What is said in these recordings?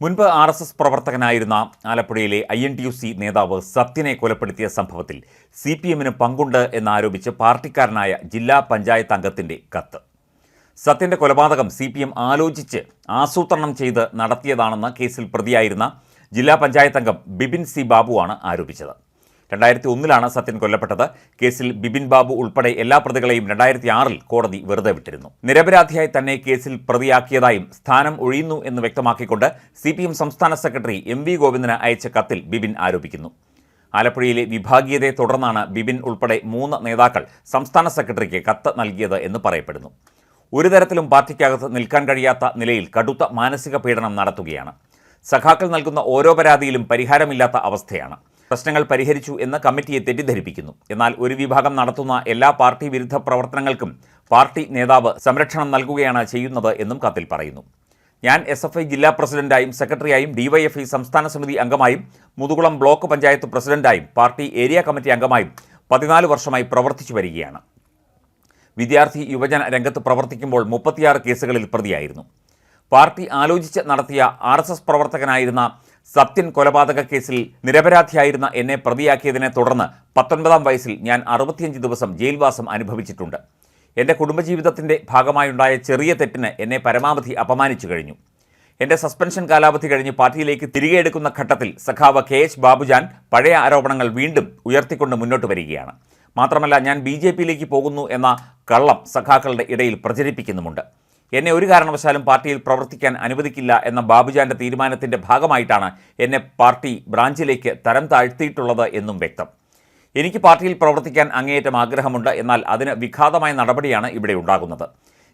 മുൻപ് R S S പ്രവർത്തകനായിരുന്ന ആലപ്പുഴയിലെ I N T U C നേതാവ് സത്യനെ കൊലപ്പെടുത്തിയ സംഭവത്തിൽ സി പി എമ്മിന് പങ്കുണ്ട് എന്നാരോപിച്ച് പാർട്ടിക്കാരനായ ജില്ലാ പഞ്ചായത്ത് അംഗത്തിന്റെ കത്ത്. സത്യന്റെ കൊലപാതകം സി പി എം ആലോചിച്ച് ആസൂത്രണം ചെയ്ത് നടത്തിയതാണെന്ന് കേസിൽ പ്രതിയായിരുന്ന ജില്ലാ പഞ്ചായത്ത് അംഗം ബിബിൻ സി ബാബുവാണ് ആരോപിച്ചത്. രണ്ടായിരത്തി ഒന്നിലാണ് സത്യൻ കൊല്ലപ്പെട്ടത്. കേസിൽ ബിബിൻ ബാബു ഉൾപ്പെടെ എല്ലാ പ്രതികളെയും രണ്ടായിരത്തി ആറിൽ കോടതി വെറുതെ വിട്ടിരുന്നു. നിരപരാധിയായി തന്നെ കേസിൽ പ്രതിയാക്കിയതായും സ്ഥാനം ഒഴിയുന്നു എന്ന് വ്യക്തമാക്കിക്കൊണ്ട് സി സംസ്ഥാന സെക്രട്ടറി എം വി ഗോവിന്ദന് അയച്ച കത്തിൽ ബിബിൻ ആരോപിക്കുന്നു. ആലപ്പുഴയിലെ വിഭാഗീയതയെ തുടർന്നാണ് ബിബിൻ ഉൾപ്പെടെ മൂന്ന് നേതാക്കൾ സംസ്ഥാന സെക്രട്ടറിക്ക് കത്ത് നൽകിയത് എന്ന് പറയപ്പെടുന്നു. ഒരു തരത്തിലും പാർട്ടിക്കകത്ത് നിൽക്കാൻ കഴിയാത്ത നിലയിൽ കടുത്ത മാനസിക പീഡനം നടത്തുകയാണ്. സഖാക്കൾ നൽകുന്ന ഓരോ പരാതിയിലും പരിഹാരമില്ലാത്ത അവസ്ഥയാണ്. പ്രശ്നങ്ങൾ പരിഹരിച്ചു എന്ന് കമ്മിറ്റിയെ തെറ്റിദ്ധരിപ്പിക്കുന്നു. എന്നാൽ ഒരു വിഭാഗം നടത്തുന്ന എല്ലാ പാർട്ടി വിരുദ്ധ പ്രവർത്തനങ്ങൾക്കും പാർട്ടി നേതാവ് സംരക്ഷണം നൽകുകയാണ് ചെയ്യുന്നത് എന്നും കത്തിൽ പറയുന്നു. ഞാൻ എസ് എഫ് ഐ ജില്ലാ പ്രസിഡന്റായും സെക്രട്ടറിയായും ഡിവൈഎഫ്ഐ സംസ്ഥാന സമിതി അംഗമായും മുതുകുളം ബ്ലോക്ക് പഞ്ചായത്ത് പ്രസിഡന്റായും പാർട്ടി ഏരിയ കമ്മിറ്റി അംഗമായും പതിനാല് വർഷമായി പ്രവർത്തിച്ചു വരികയാണ്. വിദ്യാർത്ഥി യുവജന രംഗത്ത് പ്രവർത്തിക്കുമ്പോൾ മുപ്പത്തിയാറ് കേസുകളിൽ പ്രതിയായിരുന്നു. പാർട്ടി ആലോചിച്ച് നടത്തിയ ആർ പ്രവർത്തകനായിരുന്ന സത്യൻ കൊലപാതക കേസിൽ നിരപരാധിയായിരുന്ന എന്നെ പ്രതിയാക്കിയതിനെ തുടർന്ന് പത്തൊൻപതാം വയസ്സിൽ ഞാൻ അറുപത്തിയഞ്ച് ദിവസം ജയിൽവാസം അനുഭവിച്ചിട്ടുണ്ട്. എന്റെ കുടുംബജീവിതത്തിന്റെ ഭാഗമായുണ്ടായ ചെറിയ തെറ്റിന് എന്നെ പരമാവധി അപമാനിച്ചു കഴിഞ്ഞു. എന്റെ സസ്പെൻഷൻ കാലാവധി കഴിഞ്ഞ് പാർട്ടിയിലേക്ക് തിരികെ എടുക്കുന്ന ഘട്ടത്തിൽ സഖാവ് കെ എച്ച് ബാബുജാൻ പഴയ ആരോപണങ്ങൾ വീണ്ടും ഉയർത്തിക്കൊണ്ട് മുന്നോട്ട് വരികയാണ്. മാത്രമല്ല ഞാൻ ബി ജെ പിയിലേക്ക് പോകുന്നു എന്ന കള്ളം സഖാക്കളുടെ ഇടയിൽ പ്രചരിപ്പിക്കുന്നുമുണ്ട്. എന്നെ ഒരു കാരണവശാലും പാർട്ടിയിൽ പ്രവർത്തിക്കാൻ അനുവദിക്കില്ല എന്ന ബാബുജാന്റെ തീരുമാനത്തിന്റെ ഭാഗമായിട്ടാണ് എന്നെ പാർട്ടി ബ്രാഞ്ചിലേക്ക് തരം താഴ്ത്തിയിട്ടുള്ളത് എന്നും വ്യക്തം. എനിക്ക് പാർട്ടിയിൽ പ്രവർത്തിക്കാൻ അങ്ങേയറ്റം ആഗ്രഹമുണ്ട് എന്നാൽ അതിന് വിഘാതമായ നടപടിയാണ് ഇവിടെ ഉണ്ടാകുന്നത്.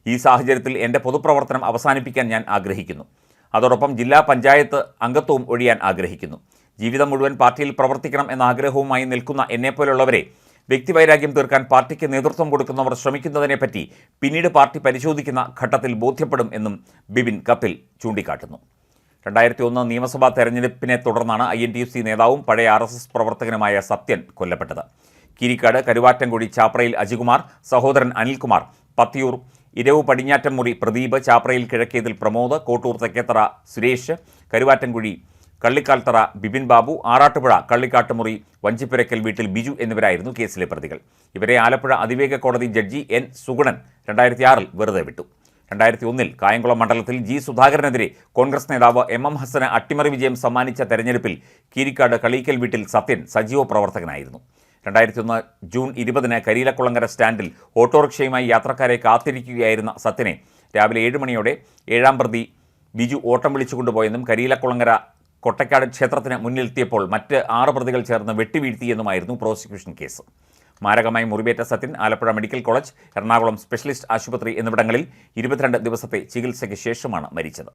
ഈ സാഹചര്യത്തിൽ എന്റെ പൊതുപ്രവർത്തനം അവസാനിപ്പിക്കാൻ ഞാൻ ആഗ്രഹിക്കുന്നു. അതോടൊപ്പം ജില്ലാ പഞ്ചായത്ത് അംഗത്വവും ഒഴിയാൻ ആഗ്രഹിക്കുന്നു. ജീവിതം മുഴുവൻ പാർട്ടിയിൽ പ്രവർത്തിക്കണം എന്ന ആഗ്രഹവുമായി നിൽക്കുന്ന എന്നെപ്പോലുള്ളവരെ വ്യക്തിവൈരാഗ്യം തീർക്കാൻ പാർട്ടിക്ക് നേതൃത്വം കൊടുക്കുന്നവർ ശ്രമിക്കുന്നതിനെപ്പറ്റി പിന്നീട് പാർട്ടി പരിശോധിക്കുന്ന ഘട്ടത്തിൽ ബോധ്യപ്പെടും എന്നും ബിബിൻ കത്തിൽ ചൂണ്ടിക്കാട്ടുന്നു. രണ്ടായിരത്തി ഒന്ന് നിയമസഭാ തെരഞ്ഞെടുപ്പിനെ തുടർന്നാണ് I N T F C നേതാവും പഴയ ആർ എസ് എസ് പ്രവർത്തകനുമായ സത്യൻ കൊല്ലപ്പെട്ടത്. കിരിക്കാട് കരുവാറ്റൻകുടി ചാപ്രയിൽ അജികുമാർ സഹോദരൻ അനിൽകുമാർ പത്തിയൂർ ഇരവ് പടിഞ്ഞാറ്റൻമുറി പ്രദീപ് ചാപ്രയിൽ കിഴക്കേതിൽ പ്രമോദ് കോട്ടൂർ തെക്കേത്തറ സുരേഷ് കരുവാറ്റൻകുഴി കള്ളിക്കാൽത്തറ ബിപിൻ ബാബു ആറാട്ടുപുഴ കള്ളിക്കാട്ടുമുറി വഞ്ചിപ്പുരക്കൽ വീട്ടിൽ ബിജു എന്നിവരായിരുന്നു കേസിലെ പ്രതികൾ. ഇവരെ ആലപ്പുഴ അതിവേഗ കോടതി ജഡ്ജി എൻ സുഗുണൻ രണ്ടായിരത്തി ആറിൽ വെറുതെ വിട്ടു. രണ്ടായിരത്തി ഒന്നിൽ കായംകുളം മണ്ഡലത്തിൽ ജി സുധാകരനെതിരെ കോൺഗ്രസ് നേതാവ് എം എം ഹസന് അട്ടിമറി വിജയം സമ്മാനിച്ച തെരഞ്ഞെടുപ്പിൽ കീരിക്കാട് കളീക്കൽ വീട്ടിൽ സത്യൻ സജീവ പ്രവർത്തകനായിരുന്നു. രണ്ടായിരത്തി ഒന്ന് ജൂൺ ഇരുപതിന് കരിയിലക്കുളങ്ങര സ്റ്റാൻഡിൽ ഓട്ടോറിക്ഷയുമായി യാത്രക്കാരെ കാത്തിരിക്കുകയായിരുന്ന സത്യനെ രാവിലെ ഏഴ് മണിയോടെ ഏഴാം പ്രതി ബിജു ഓട്ടം വിളിച്ചുകൊണ്ടുപോയെന്നും കരിയിലക്കുളങ്ങര കൊട്ടക്കാട് ക്ഷേത്രത്തിന് മുന്നിലെത്തിയപ്പോൾ മറ്റ് ആറ് പ്രതികൾ ചേർന്ന് വെട്ടിവീഴ്ത്തിയെന്നുമായിരുന്നു പ്രോസിക്യൂഷൻ കേസ്. മാരകമായി മുറിവേറ്റ Sathyan Alappuzha medical college Ernakulam specialist ആശുപത്രി എന്നിവിടങ്ങളിൽ ഇരുപത്തിരണ്ട് ദിവസത്തെ ചികിത്സയ്ക്ക് ശേഷമാണ് മരിച്ചത്.